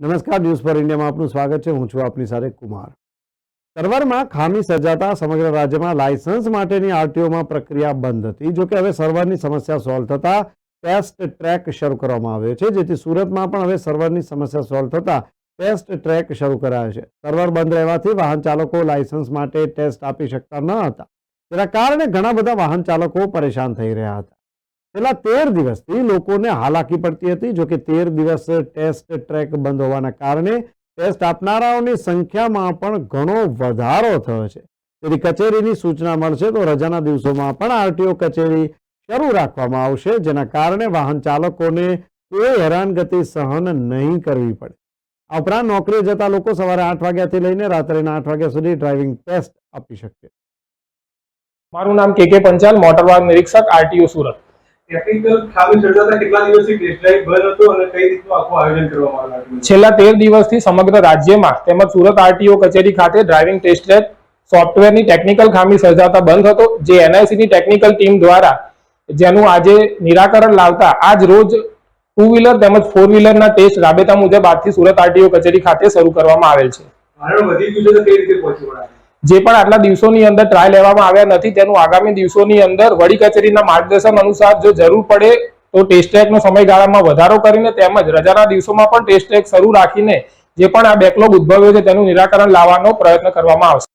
નમસ્કાર news for ઇન્ડિયામાં આપનું સ્વાગત છે. હું છું આપની સાથે કુમાર. સર્વરમાં ખામી સર્જાતા સમગ્ર રાજ્યમાં લાયસન્સ માટેની આરટીઓમાં પ્રક્રિયા બંધ હતી. જોકે હવે સર્વરની સમસ્યા સોલ્વ થતા ટેસ્ટ ટ્રેક શરૂ કરવામાં આવ્યો છે, જેથી સુરતમાં પણ હવે સર્વરની સમસ્યા સોલ્વ થતા ટેસ્ટ ટ્રેક શરૂ કરાયો છે. સર્વર બંધ રહેવાથી વાહન ચાલકો લાયસન્સ માટે ટેસ્ટ આપી શકતા ન હતા. તેના કારણે ઘણા બધા વાહન ચાલકો પરેશાન થઈ રહ્યા હતા. છેલ્લા તેર દિવસથી લોકોને હાલાકી પડતી હતી, જોકે તેર દિવસ ટેસ્ટ ટ્રેક બંધ હોવાના કારણે ટેસ્ટ આપનારાઓની સંખ્યામાં પણ ઘણો વધારો થયો છે. તેથી કચેરીની સૂચના મળશે તો રજાના દિવસોમાં પણ આરટીઓ કચેરી શરૂ રાખવામાં આવશે, જેના કારણે વાહન ચાલકોને કોઈ હેરાનગતિ સહન નહીં કરવી પડે. આ ઉપરાંત નોકરીએ જતા લોકો સવારે આઠ વાગ્યાથી લઈને રાત્રેના આઠ વાગ્યા સુધી ડ્રાઇવિંગ ટેસ્ટ આપી શકશે. મારું નામ કે કે પંચાલ, મોટરવાહન નિરીક્ષક, આરટીઓ સુરત. ટેકનિકલ ખામી સર્જાતા કેટલા દિવસથી ટેસ્ટ ડ્રાઈવ બંધ હતો અને કઈ રીતનું આખું આયોજન કરવામાં આવ્યું છેલ્લા તેર દિવસથી સમગ્ર રાજ્યમાં તેમજ સુરત આરટીઓ કચેરી ખાતે ડ્રાઇવિંગ ટેસ્ટ ટ્રેક સોફ્ટવેરની ટેકનિકલ ખામી સર્જાતા બંધ હતો. જે એનઆઈસીની ટેકનિકલ ટીમ દ્વારા જેનું આજે નિરાકરણ લાવતા આજ રોજ ટુ વ્હીલર તેમજ ફોર વ્હીલરના ટેસ્ટ રાબેતા મુજબ આજથી સુરત આરટીઓ કચેરી ખાતે શરૂ કરવામાં આવેલ છે. વધી ગયું છે તો કઈ રીતે પહોંચી જે પણ આટલા દિવસોની અંદર ટ્રાય લેવામાં આવ્યા નથી, તેનું આગામી દિવસોની અંદર વડી કચેરીના માર્ગદર્શન અનુસાર જો જરૂર પડે તો ટેસ્ટ ટ્રેકનો સમયગાળામાં વધારો કરીને તેમજ રજાના દિવસોમાં પણ ટેસ્ટ ટ્રેક શરૂ રાખીને જે પણ આ બેકલોગ ઉદ્ભવ્યો છે તેનું નિરાકરણ લાવવાનો પ્રયત્ન કરવામાં આવશે.